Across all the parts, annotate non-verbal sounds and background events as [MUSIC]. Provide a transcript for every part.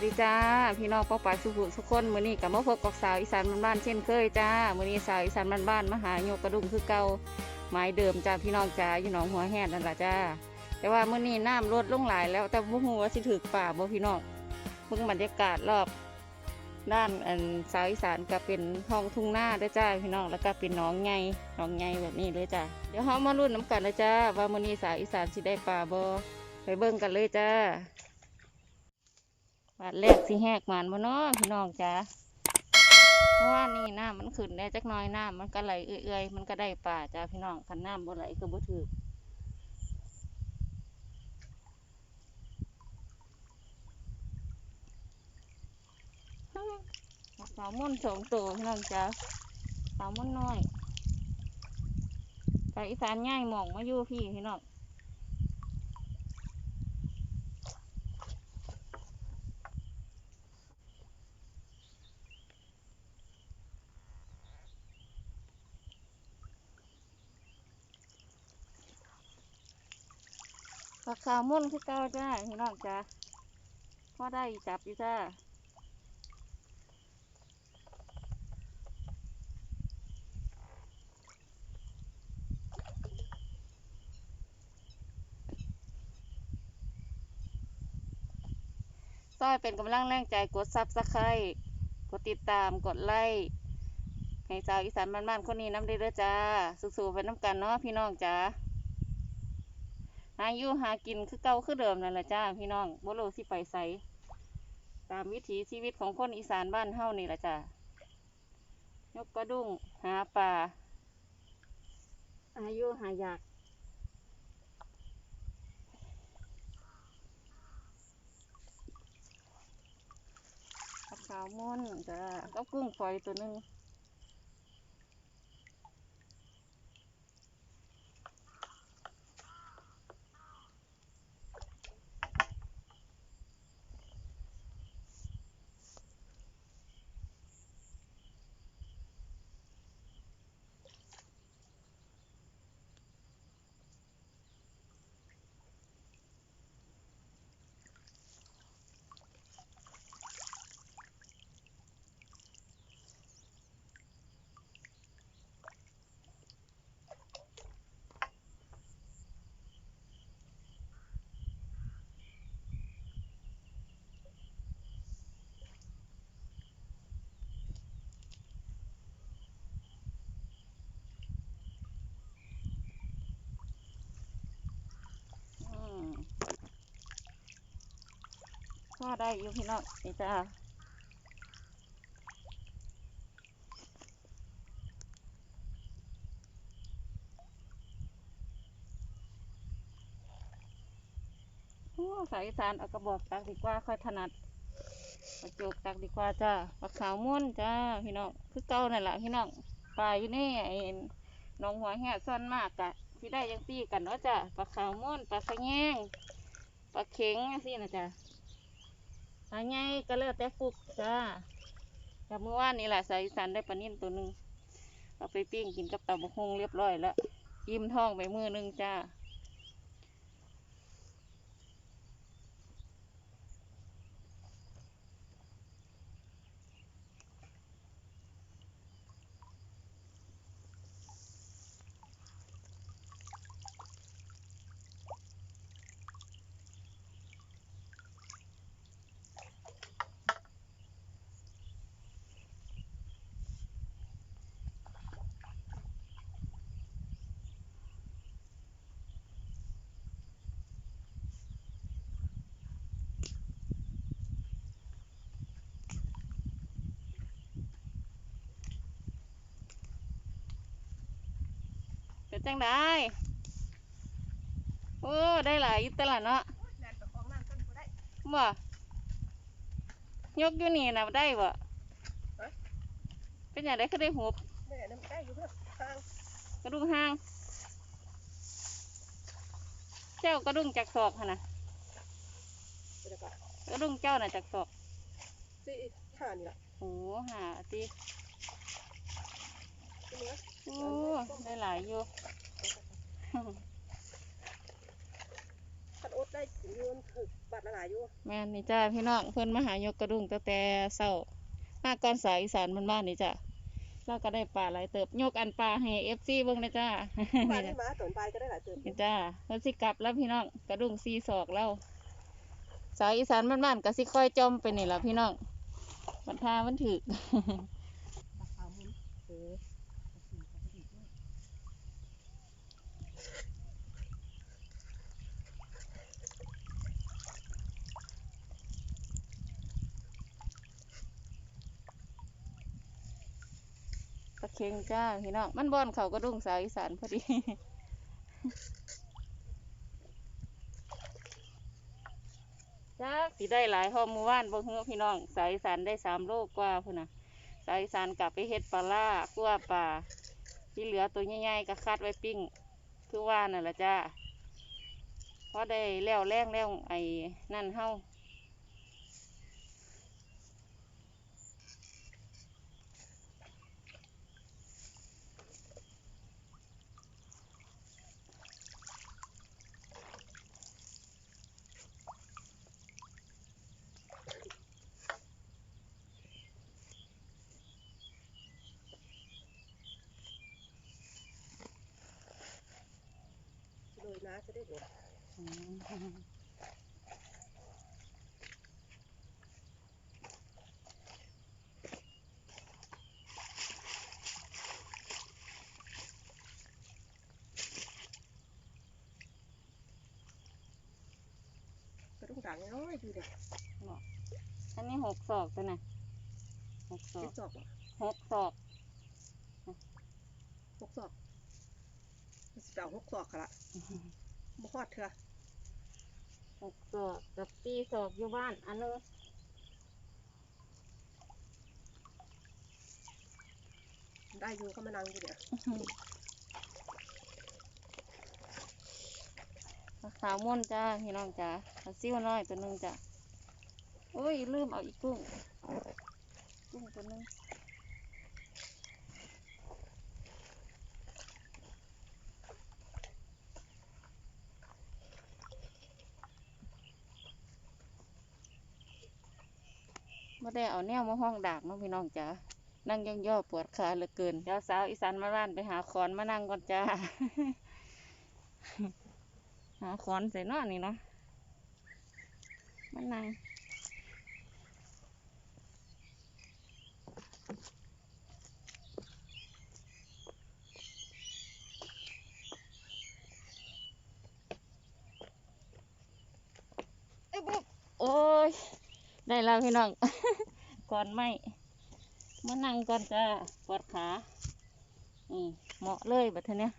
วัสดีจ้าพี่น้องป้าป่าสุขุสุกคนมือนี้กับมาพบกับสาวอีสานบ้านๆเช่นเคยจ้ามือนี้สาวอีสานบ้านๆมาหาโยกกระดุมคือเก่าไม้เดิมจ้าพี่น้องจ้าอยู่หนองหัวแห่นั่นแหละจ้า แต่ว่ามือนี้น้ำลดลงหลายแล้วแต่บ่ฮู้ว่าสิถึกป่าบ่พี่น้องเบิ่งบรรยากาศรอบด้านอันสาวอีสานก็เป็นท้องทุ่งนาเด้จ้าพี่น้องแล้วก็เป็นหนองใหญ่หนองใหญ่แบบนี้เลยจ้าเดี๋ยวเฮามาลุ้นน้ำกันนะจ้าว่ามือนี้สาวอีสานสิได้ป่าบ่ไปเบิ่งกันเลยจ้า บาดแรกสิแหกมันบ่เนาะพี่น้องจ้าเพราะว่านี่น้ำมันขึ้นได้จักน้อยน้ำมันก็ไหลเอื่อยๆมันก็ได้ป่าจ้าพี่น้องคันน้ำบ่ไหลก็บ่ถือสาวม่อนสองตัวพี่น้องจ้าสาวม่อนน้อยแต่อีสานง่ายหมองมาอยู่พี่พี่น้อง ปลาขาวม่นคือเก่าจ้าพี่น้องจ้าพอได้จับอยู่จ้าซอยเป็นกำลังแรงใจกดซับสไครต์กดติดตามกดไลค์ให้สาวอีสานบ้านๆคนนี้น้ำเด้เด้อจ้าสู้ๆไปน้ำกันเนาะพี่น้องจ้า หาอยู่หากินคือเก่าคือเดิมนั่นแหละจ้าพี่น้องบ่รู้สิไปไสตามวิถีชีวิตของคนอีสานบ้านเฮานี่แหละจ้ายกกระดุ้งหาปลาอายุหายากปลาขาวม่อนจ้าก็กุ้งฝอยตัวหนึง ก็ได้อยู่พี่น้องนี่จ้าสายอีสานเอากระบอกตักดีกว่าค่อยถนัดกระจุกตักดีกว่าจ้าปลาขาวม่วนจ้าพี่น้องคือเก่านั่นแหละพี่น้องปลาอยู่นี่ไอ้น้องหัวแห่ซ่อนมากกะที่ได้ยังตีกันเนาะจ้าปลาขาวม่วนปลาขะแยงปลาเข็งสินะจ๊ะ สายไงก็เลือกแต่ฟุกจ้าแต่เมื่อวานนี่แหละสายสันได้ปลานิ่นตัวหนึ่งเอาไปปิ้งกินกับตับบกฮงเรียบร้อยแล้วยิ้มท้องไปมือหนึงจ้า เป็นจังได้โอ้ได้หลายอยู่ตลาดเนาะบ่ยกอยู่นี่นะได้บ่เป็นอย่างไรคือได้หูบแม่น้ำใกล้อยู่เพื่อนทางกระดุงห้าง เจ้ากระดุงจากศอกหั่นนะบรรยากาศกระดุงเจ้าน่ะจากศอกที่ห่านี่แหละโอ้หาตีที่เนื้ อโอ้ได้หลายอยู่คันอดได้ถึงเงินถึกบาดละหลายอยู่แม่นนี่จ้าพี่น้องเพิ่นมาหายกกระดุงตั้งแต่เช้ามาก่อนสายอีสานมันบ้านนี่จ้ะเราก็ได้ปลาหลายเติบยกอันปลาให้ FC เบิ่งนะจ้าบ้านนี่นี้จ้ะมาตอนปลายก็ได้หลายเติบอยู่นี่จ้าเพิ่นสิกลับแล้วพี่น้องกระดุงซีศอกแล้วสายอีสานมันบ้านก็สิค่อยจมไปนี่ล่ะพี่น้องบัดทามันถึก ปลาขาวมุน เค็งจ้าพี่น้องมันบอนเขากระดุงสาวอีสานพอดีจ้าสิได้หลายห้อมมือว่านบ่ฮือพี่น้อง สาวอีสานได้สามโลกว่าพุ่นน่ะสาวอีสานกลับไปเฮ็ดปลาล่าคั่วปลาที่เหลือตัวใหญ่ๆก็คัดไว้ปิ้งคือว่านั่นแหละจ้าพอได้แล้วแรงแล้วไอ้นั่นเฮา นะจะได้เด็ดอืมกระดุงด่างน้อยอยู่เด็กอันนี้หกศอกตัวน่ะหกศอสิกบศอกบ่หกศอก หกศอก มันสิบเก้าหกศอกค่ะละบ่ฮอดเถอะหกศอกกับปีศอกอยู่บ้าน อันนึงได้อยู่ก็มานั่งอยู่เนี่ยปลาขาวม่วนจ้าพี่น้องจ้าปลาซิ่วน้อยตัวหนึงจ้ะโอ้ย ลืมเอาอีกกุ้ง กุ้งตัวหนึง ไม่ได้เอาแนวมาห้องดากน้องพี่น้องจ้านั่งย่องย่อปวดขาเหลือเกินเดี๋ยวสาวอีสานมาบ้านไปหาขอนมานั่งก่อนจ้า หาขอนใส่นอนี่เนาะมานั่งเอ้ยบุ๊บโอ้ย ได้ แล้วพี่น้อง ก่อนไม่มานั่งก่อนจ้าปวดขา นี่เหมาะเลยแบบเนี้ย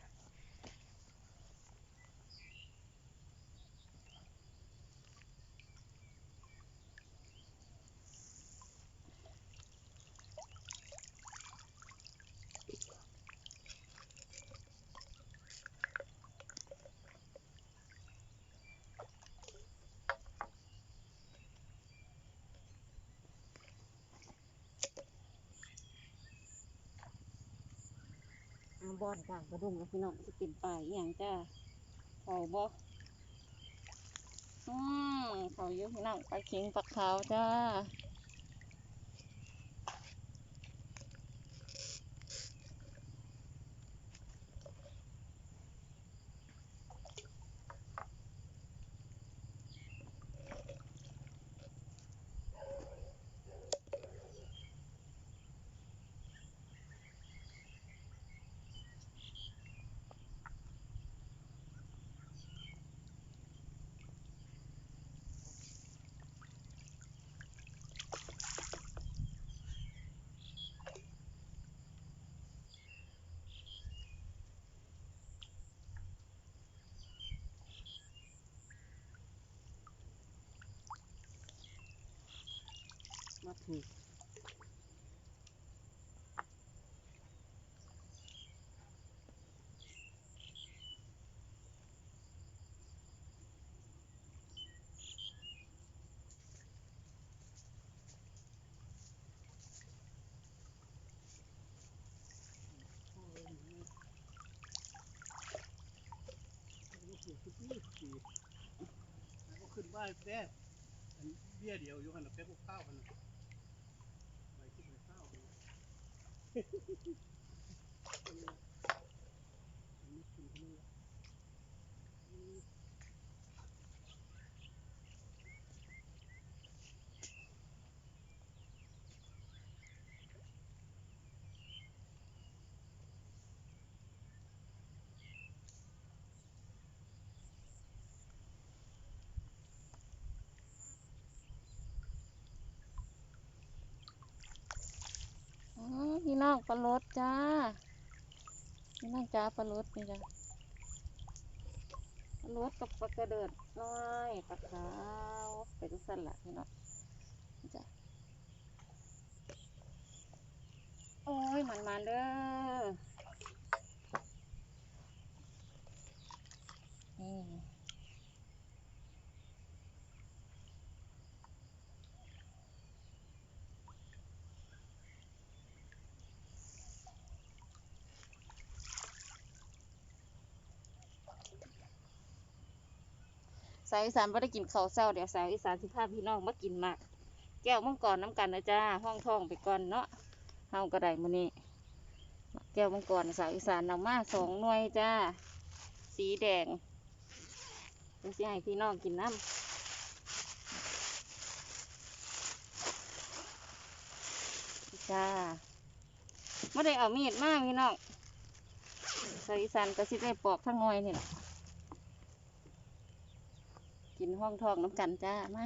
กลางกระดุมแล้วพี่น้องจะเป็นป่าอหย่างจ้าเขาบ่อืมเขาเยอะพี่น้องปลาเข็งปลาขาวจ้า มาถูกขึ้นบ้านแป๊บเบี้ยเดียวอยู่ขนาดแป๊บพวกข้าวขนาด yeah. [LAUGHS] น้องปลาลดจ้าพี่น้องจ้าปลาลดนี่จ้ะปลาลดกับปลากระเดิดน้อยปลาขาวไปทุกสันละพี่น้องจ้ะโอ้ยมันมาเด้อนี่ สาวอีสานไม่ได้กินข้าวเศร้าเดี๋ยวสาวอีสานสิพาพี่น้องมากินมาก แก้วมังกรน้ำกันนะจ้าห้องท้องไปก่อนเนาะเฮาก็ไดมื้อนี้ แก้วมังกรสาวอีสานนำมาสองหน่วยจ้า สีแดงเดี๋ยวสิให้พี่น้องกินน้ำจ้าไม่ได้เอามีดมากพี่น้องสาวอีสานก็สิได้ปอกทั้งหน่วยนี่แหละ กินห้องทองน้ำกันจ้า มา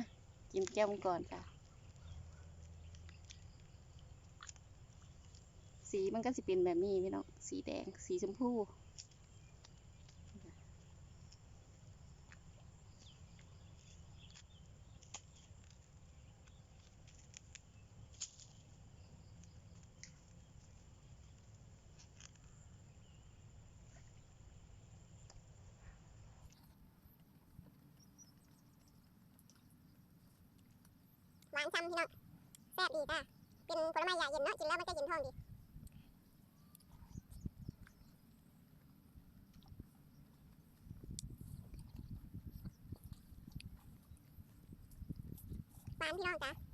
กินแก้วมังกรจ้าสีมันก็สิเป็นแบบนี้พี่น้อง สีแดง สีชมพู พี่น้องแซ่บดีจ้าเป็นผลไม้ยาเย็นเนาะกินแล้วมันจะเย็นท้องดีหวานพี่น้องจ้า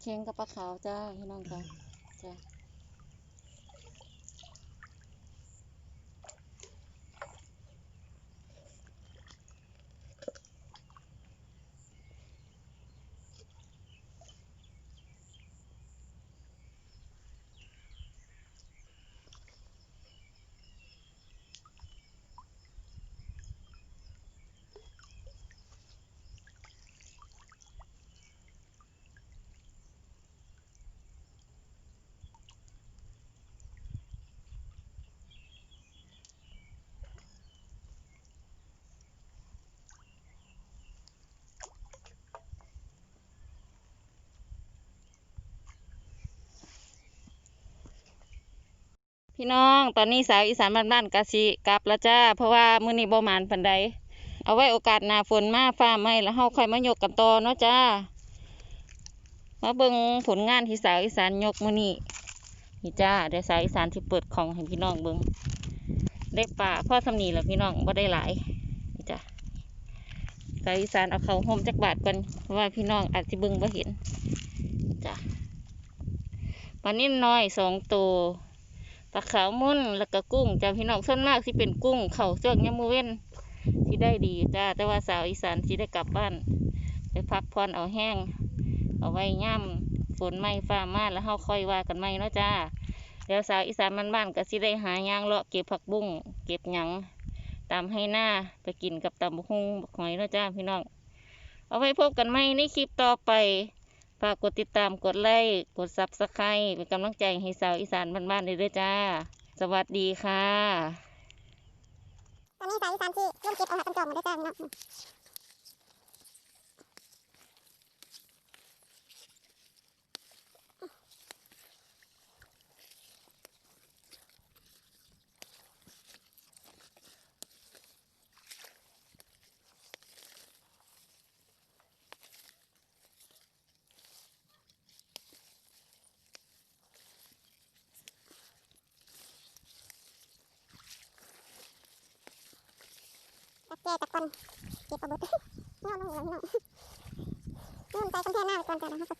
เค็งกับปลาขาวจ้าพี่น้องจ้าจ้า พี่น้องตอนนี้สาวอีสานบ้านๆกะสิกลับแล้วจ้า เพราะว่ามื้อนี้บ่มานปานใดเอาไว้โอกาสหน้าฝนมาฟ้าไหมแล้วเฮาค่อยมายกกันต่อเนาะจ้า มาเบิ่งผลงานที่สาวอีสานยกมื้อนี้นี่จ้าเดี๋ยวสาวอีสานที่เปิดของให้พี่น้องเบิ่งได้ป่าพ่อสำนีแหละพี่น้องบ่ได้หลายนี่จ้าสาวอีสานเอาเขาห่มจักบาทก่อนเพราะว่าพี่น้องอาจสิเบิ่งบ่เห็นจ้าปลานิ่น้อยสองตัว ปลาขาวมุ่นแล้วก็กุ้งจ้าพี่น้องส่วนมากสิเป็นกุ้ง เขาเสือกยามมือเว้นที่ได้ดีจ้าแต่ว่าสาวอีสานสิได้กลับบ้าน ไปพักผ่อนเอาแห้ง เอาไว้ย่ำฝนไม่ฟ้ามาแล้วเฮาค่อยว่ากันไม่เนาะจ้าเดี๋ยวสาวอีสานบ้านๆก็สิได้หายางเลาะเก็บผักบุ้งเก็บหยังตามให้หน้าไปกินกับตำบักหุ่งบักหอยเนาะจ้าพี่น้อง เอาไว้พบกันใหมในคลิปต่อไป ฝากกดติดตามกดไลค์กดซับสไครต์เป็นกำลังใจให้สาวอีสานบ้านๆเลยด้วยจ้า สวัสดีค่ะตอนนี้สาวอีสานที่ร่วมเก็บเอาหาต้นจอมมาด้วยจ้าพี่น้อง แกตะกอนเก็บเอาเบุตรน้องน้องเหลืองพี่น้องนู่นใจกำแพงหน้าไปก่อนจ้านะครับ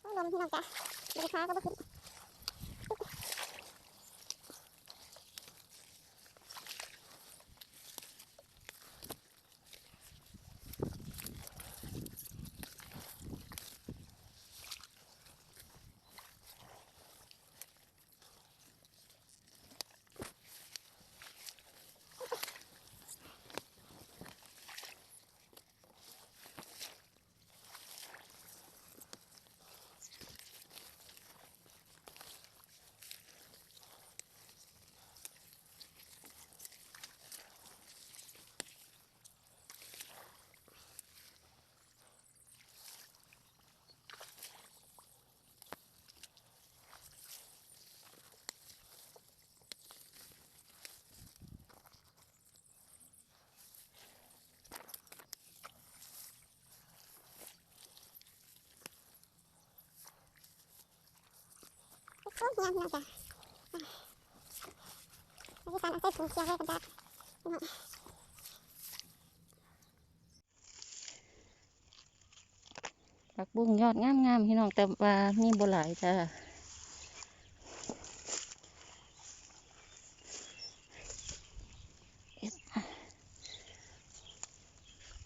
โอ้ลมพี่น้องจ้ะดูค้าก็บ่ขึ้น โอ้ยยังพี่น้องจ้ะสายอีสานเอาใส่ถุงเขียวไว้กันจ้าพี่น้องผักบุ้งยอดงามๆพี่น้องแต่ว่ามีบ่หลายจ้า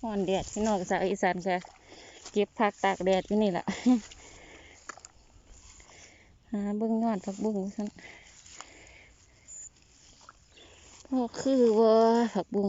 ฮ้อนแดดพี่น้องสาวอีสานก็เก็บผักตากแดดอยู่นี่แหละ หาเบื้องยอดผักบุ้งซั่นพอคือว่าผักบุ้ง